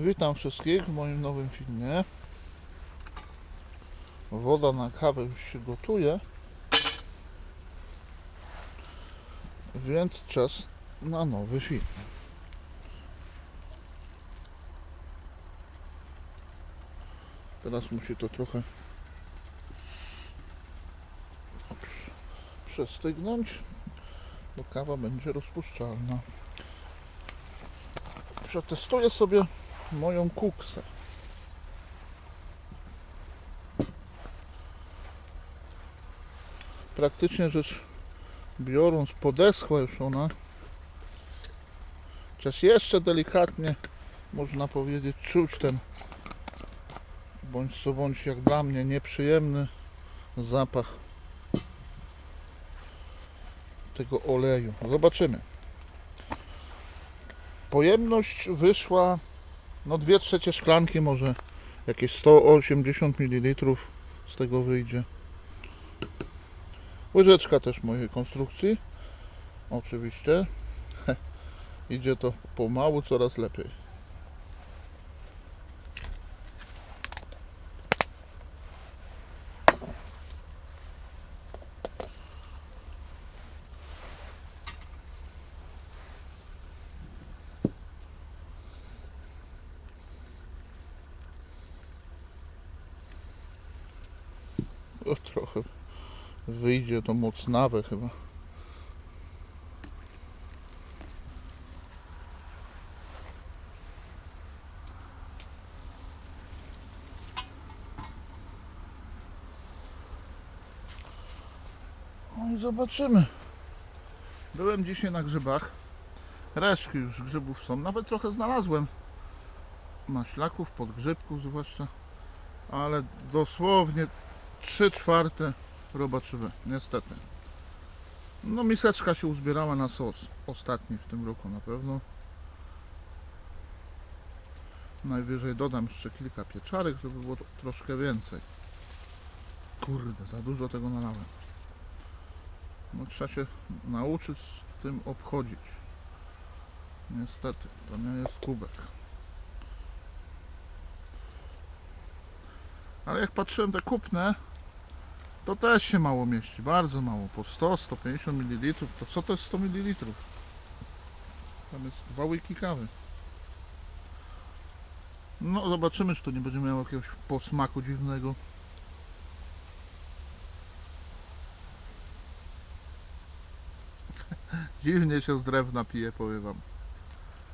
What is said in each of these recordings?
Witam wszystkich w moim nowym filmie. Woda na kawę już się gotuje. Więc czas na nowy film. Teraz musi to trochę przestygnąć, bo kawa będzie rozpuszczalna. Przetestuję sobie moją kuksę. Praktycznie rzecz biorąc, podeschła już ona. Chociaż jeszcze delikatnie, można powiedzieć, czuć ten bądź co bądź jak dla mnie nieprzyjemny zapach tego oleju. Zobaczymy. Pojemność wyszła no dwie trzecie szklanki może jakieś 180 ml z tego wyjdzie. Łyżeczka też mojej konstrukcji. Oczywiście. Idzie to pomału, coraz lepiej. Trochę wyjdzie to mocnawe chyba. No i zobaczymy. Byłem dzisiaj na grzybach. Resztki już grzybów są. Nawet trochę znalazłem. Maślaków, podgrzybków zwłaszcza. Ale dosłownie 3 czwarte robaczywe, niestety. No miseczka się uzbierała na sos. Ostatni w tym roku na pewno. Najwyżej dodam jeszcze kilka pieczarek, żeby było troszkę więcej. Kurde, za dużo tego nalałem. No trzeba się nauczyć z tym obchodzić. Niestety, to nie jest kubek. Ale jak patrzyłem te kupne, to też się mało mieści, bardzo mało, po 100-150 ml, to co to jest 100 ml? Tam jest dwa łyki kawy. No zobaczymy, czy to nie będzie miało jakiegoś posmaku dziwnego. Dziwnie się z drewna pije, powiem wam.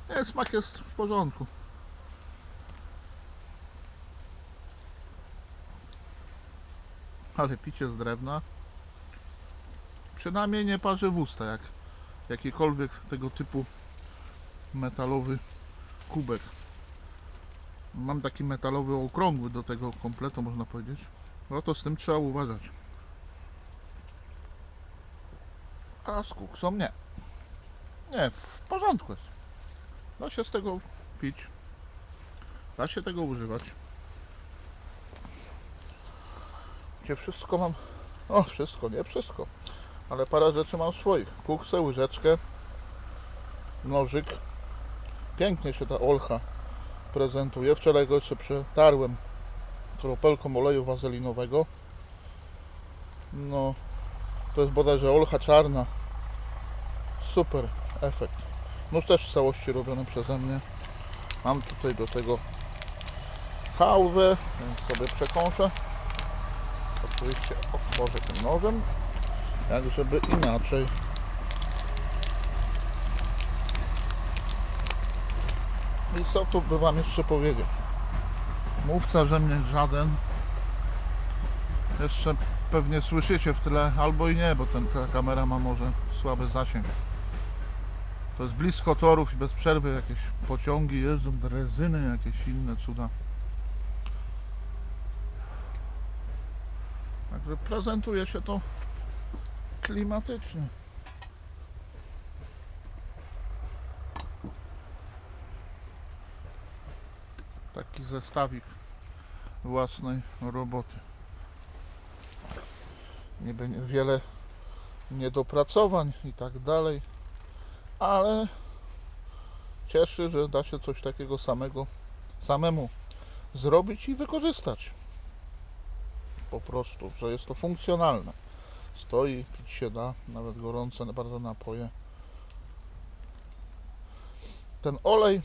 Nie, smak jest w porządku. Ale picie z drewna przynajmniej nie parzy w usta jak jakikolwiek tego typu metalowy kubek. Mam taki metalowy okrągły do tego kompletu można powiedzieć. No to z tym trzeba uważać. A z kuksą nie. Nie, w porządku jest. Da się z tego pić. Da się tego używać. Gdzie wszystko mam. O, wszystko, nie wszystko. Ale parę rzeczy mam swoich. Kuksę, łyżeczkę, nożyk. Pięknie się ta olcha prezentuje. Wczoraj go jeszcze przetarłem kropelką oleju wazelinowego. No, to jest bodajże olcha czarna. Super efekt. Nóż też w całości robiony przeze mnie. Mam tutaj do tego hałwę, więc sobie przekąszę oczywiście otworzę tym nożem, jak żeby inaczej. I co tu by Wam jeszcze powiedzieć? Mówca, że mnie żaden. Jeszcze pewnie słyszycie w tyle, albo i nie, bo ten, ta kamera ma może słaby zasięg. To jest blisko torów i bez przerwy jakieś pociągi jeżdżą, drezyny, jakieś inne cuda. Także prezentuje się to klimatycznie. Taki zestawik własnej roboty. Niby wiele niedopracowań i tak dalej, ale cieszy, że da się coś takiego samego samemu zrobić i wykorzystać. Po prostu, że jest to funkcjonalne. Stoi, pić się da, nawet gorące bardzo napoje. Ten olej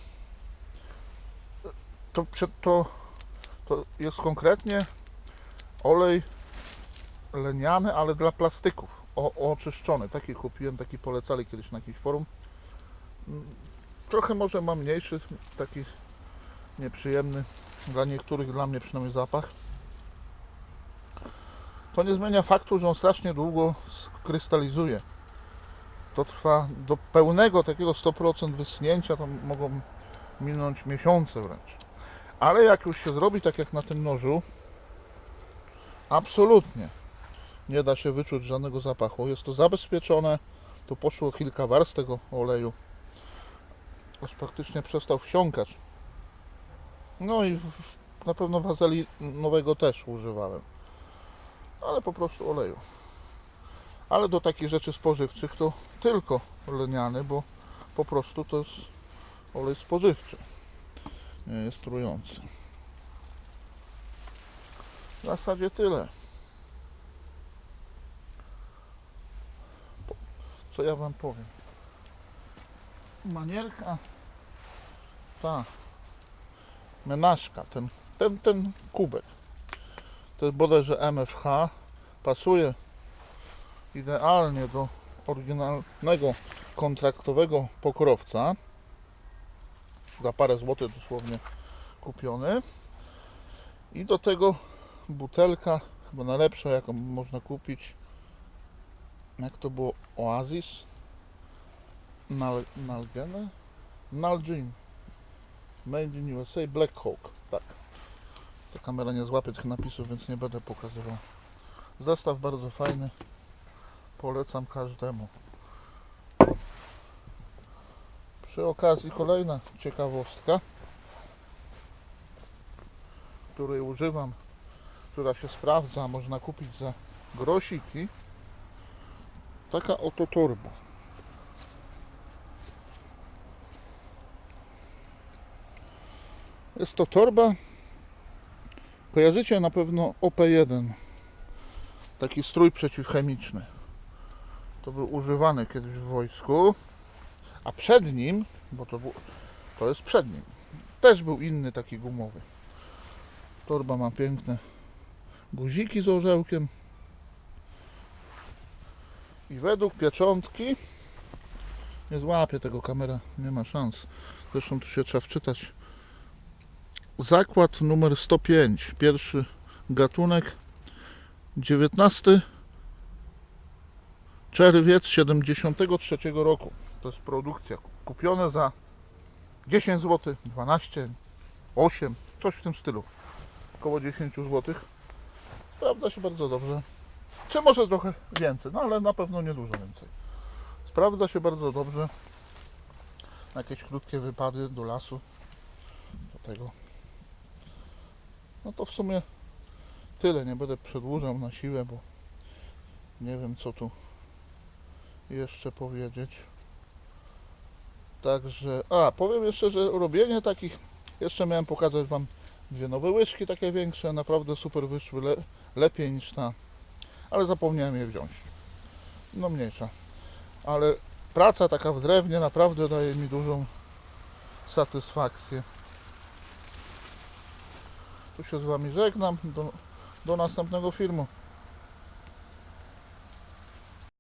to, to, to jest konkretnie olej leniany, ale dla plastyków. O, oczyszczony. Taki kupiłem, taki polecali kiedyś na jakimś forum. Trochę może ma mniejszy, taki nieprzyjemny dla niektórych, dla mnie przynajmniej zapach. To nie zmienia faktu, że on strasznie długo krystalizuje. To trwa do pełnego takiego 100% wyschnięcia, to mogą minąć miesiące wręcz. Ale jak już się zrobi tak jak na tym nożu, absolutnie nie da się wyczuć żadnego zapachu. Jest to zabezpieczone. Tu poszło kilka warstw tego oleju. Aż praktycznie przestał wsiąkać. No i na pewno wazeli nowego też używałem. Ale po prostu oleju. Ale do takich rzeczy spożywczych to tylko leniany, bo po prostu to jest olej spożywczy. Nie jest trujący. W zasadzie tyle. Co ja wam powiem? Manierka ta menażka, ten, ten, ten kubek to jest bodajże MFH pasuje idealnie do oryginalnego kontraktowego pokrowca. Za parę złotych dosłownie kupiony. I do tego butelka chyba najlepsza jaką można kupić. Jak to było? Oasis? Nal, Nalgene? Nalgene. Made in USA Black Hawk. Tak ta kamera nie złapie tych napisów więc nie będę pokazywał. Zestaw bardzo fajny. Polecam każdemu. Przy okazji kolejna ciekawostka której używam która się sprawdza można kupić za grosiki. Taka oto torba jest to torba kojarzycie na pewno OP1 taki strój przeciwchemiczny to był używany kiedyś w wojsku a przed nim bo to, był, to jest przed nim też był inny taki gumowy torba ma piękne guziki z orzełkiem i według pieczątki nie złapie tego kamera, nie ma szans. Zresztą tu się trzeba wczytać. Zakład numer 105, pierwszy gatunek, 19 czerwiec 73 roku. To jest produkcja. Kupione za 10 zł, 12, 8, coś w tym stylu. Około 10 zł. Sprawdza się bardzo dobrze. Czy może trochę więcej, no ale na pewno nie dużo więcej. Sprawdza się bardzo dobrze. Jakieś krótkie wypady do lasu. Do tego. No to w sumie tyle. Nie będę przedłużał na siłę, bo nie wiem co tu jeszcze powiedzieć. Także, a powiem jeszcze, że robienie takich, jeszcze miałem pokazać Wam dwie nowe łyżki, takie większe, naprawdę super wyszły, le, lepiej niż ta, ale zapomniałem je wziąć. No mniejsza, ale praca taka w drewnie naprawdę daje mi dużą satysfakcję. Tu się z Wami żegnam, do, do następnego filmu.